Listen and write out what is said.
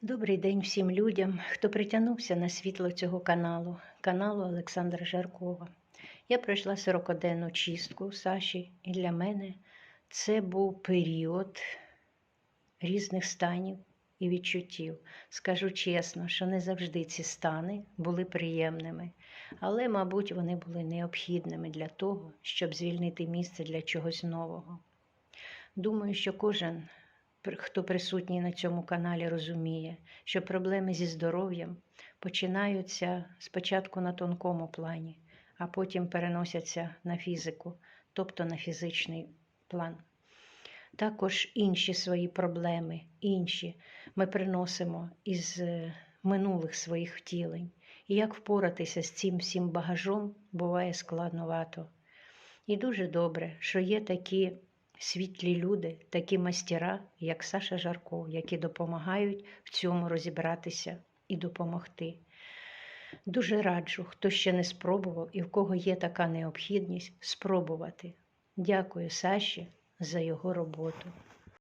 Добрий день всім людям, хто притягнувся на світло цього каналу, каналу Олександра Жаркова. Я пройшла 40-денну чистку Саші, і для мене це був період різних станів і відчуттів. Скажу чесно, що не завжди ці стани були приємними, але, мабуть, вони були необхідними для того, щоб звільнити місце для чогось нового. Думаю, що кожен хто присутній на цьому каналі, розуміє, що проблеми зі здоров'ям починаються спочатку на тонкому плані, а потім переносяться на фізику, тобто на фізичний план. Також інші свої проблеми, інші ми приносимо із е, минулих своїх втілень. І як впоратися з цим всім багажом буває складновато. І дуже добре, що є такі світлі люди, такі мастера, як Саша Жарков, які допомагають в цьому розібратися і допомогти. Дуже раджу, хто ще не спробував і в кого є така необхідність, спробувати. Дякую Саші за його роботу.